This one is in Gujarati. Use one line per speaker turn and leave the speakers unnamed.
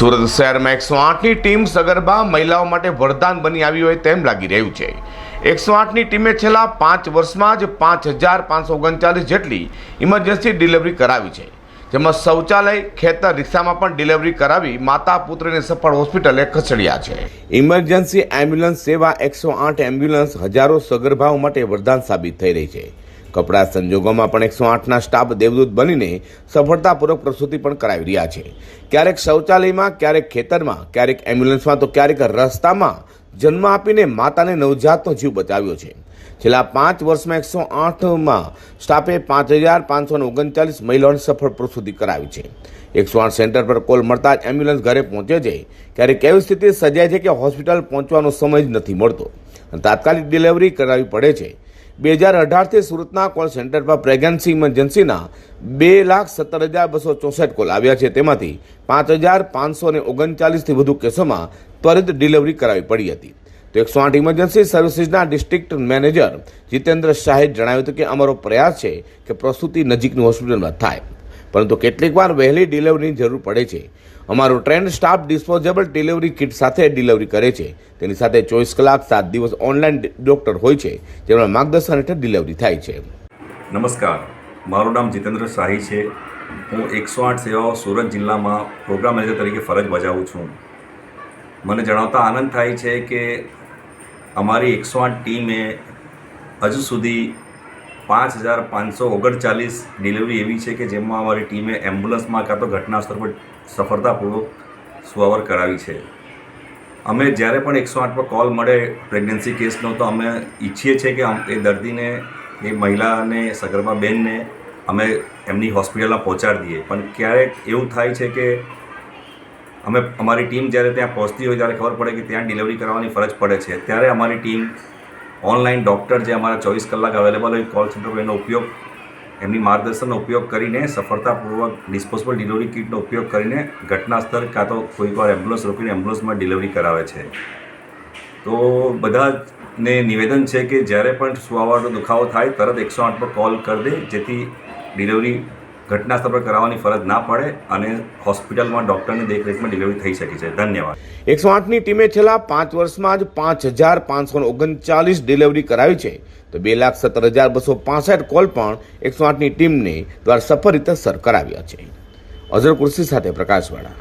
સુરત શહેરમાં એકસો આઠની ટીમ સગર્ભા મહિલાઓ માટે વરદાન બની આવી હોય તેમ લાગી રહ્યું છે. એકસો આઠની ટીમે છેલ્લા પાંચ વર્ષમાં જ પાંચ હજાર પાંચસો ઓગણચાલીસ જેટલી ઇમરજન્સી ડિલિવરી કરાવી છે. જેમાં શૌચાલય, ખેતર, રિક્ષામાં પણ ડિલિવરી કરાવી માતા, પુત્રને સફળ હોસ્પિટલે ખસેડ્યા છે. ઇમરજન્સી એમ્બ્યુલન્સ સેવા એકસો આઠ એમ્બ્યુલન્સ હજારો સગર્ભાઓ માટે વરદાન સાબિત થઈ રહી છે. કપડા સંજોગોમાં પણ એકસો આઠના સ્ટાફ દેવદૂત બનીને સફળતાપૂર્વક પ્રસૂતિ પણ કરાવી રહ્યા છે. ક્યારેક શૌચાલયમાં, ક્યારેક ખેતરમાં, ક્યારેક એમ્બ્યુલન્સમાં તો ક્યારેક રસ્તામાં જન્મ આપીને માતાને નવજાતનો જીવ બચાવ્યો છે. છેલ્લા પાંચ વર્ષમાં એકસો આઠમાં સ્ટાફે પાંચ હજાર પાંચસો ઓગણચાલીસ મહિલાઓને સફળ પ્રસૂતિ કરાવી છે. એકસો આઠ સેન્ટર પર કોલ મળતા જ એમ્બ્યુલન્સ ઘરે પહોંચે છે. ક્યારેક એવી સ્થિતિ સર્જાય છે કે હોસ્પિટલ પહોંચવાનો સમય જ નથી મળતો. તાત્કાલિક ડિલિવરી કરાવવી પડે છે. બે હજાર અઢારથી સુરતના કોલ સેન્ટર પર પ્રેગ્નન્સી ઇમરજન્સીના બે લાખ સત્તર હજાર બસો ચોસઠ કોલ આવ્યા છે. તેમાંથી પાંચ હજાર પાંચસો ને ઓગણચાલીસથી વધુ કેસોમાં ત્વરિત ડિલિવરી કરાવી પડી હતી. તો એકસો આઠ ઇમરજન્સી સર્વિસીસના ડિસ્ટ્રિક્ટ મેનેજર જીતેન્દ્ર શાહે જણાવ્યું હતું કે અમારો પ્રયાસ છે કે પ્રસૂતિ નજીકની હોસ્પિટલમાં થાય. પરંતુ કેટલીક વાર વહેલી ડિલિવરીની જરૂર પડે છે. અમારો trained staff disposable delivery kit સાથે ડિલિવરી કરે છે. તેની સાથે ચોવીસ કલાક સાત દિવસ ઓનલાઈન ડોક્ટર હોય છે. જેમના માર્ગદર્શન હેઠળ ડિલિવરી થાય છે.
નમસ્કાર. મારું નામ જીતેન્દ્ર શાહી છે. હું એકસો આઠ સેવાઓ સુરત જિલ્લામાં પ્રોગ્રામ મેનેજર તરીકે ફરજ બજાવું છું. મને જણાવતા આનંદ થાય છે કે અમારી એકસો આઠ ટીમે હજુ સુધી પાંચ હજાર પાંચસો ઓગણચાલીસ ડિલિવરી એવી છે કે જેમાં અમારી ટીમે એમ્બ્યુલન્સમાં કાં તો ઘટના સ્થળ પર સફળતાપૂર્વક સુવાવર કરાવી છે. અમે જ્યારે પણ એકસો આઠ પર કોલ મળે પ્રેગ્નન્સી કેસનો તો અમે ઈચ્છીએ છીએ કે એ દર્દીને, એ મહિલાને, સગર્ભા બેનને અમે એમની હોસ્પિટલમાં પહોંચાડી દઈએ. પણ ક્યારેક એવું થાય છે કે અમે, અમારી ટીમ જ્યારે ત્યાં પહોંચતી હોય, ત્યારે ખબર પડે કે ત્યાં ડિલિવરી કરાવવાની ફરજ પડે છે. ત્યારે અમારી ટીમ ઓનલાઈન ડૉક્ટર જે અમારા ચોવીસ કલાક અવેલેબલ હોય કોલ સેન્ટર એનો ઉપયોગ, એમની માર્ગદર્શનનો ઉપયોગ કરીને, સફળતાપૂર્વક ડિસ્પોઝેબલ ડિલિવરી કિટનો ઉપયોગ કરીને ઘટના સ્થળ કાં તો કોઈક વાર એમ્બ્યુલન્સ રોકીને એમ્બ્યુલન્સમાં ડિલિવરી કરાવે છે. તો બધાને નિવેદન છે કે જ્યારે પણ સુવાવાનો દુખાવો થાય, તરત એકસો આઠ પર કોલ કરી દે, જેથી ડિલિવરી ઘટના સ્થળ પર કરાવવાની ફરજ ના પડે અને હોસ્પિટલમાં ડૉક્ટરની દેખરેખમાં ડિલિવરી થઈ શકે છે. ધન્યવાદ.
એકસો આઠની ટીમે છેલ્લા પાંચ વર્ષમાં જ પાંચ હજાર પાંચસો ઓગણચાલીસ ડિલિવરી કરાવી છે. તો બે લાખ સત્તર હજાર બસો પાસઠ કોલ પણ એકસો આઠની ટીમને દ્વારા સફળ રીતે સર કરાવ્યા છે. અઝર કુર્સી સાથે પ્રકાશવાળા.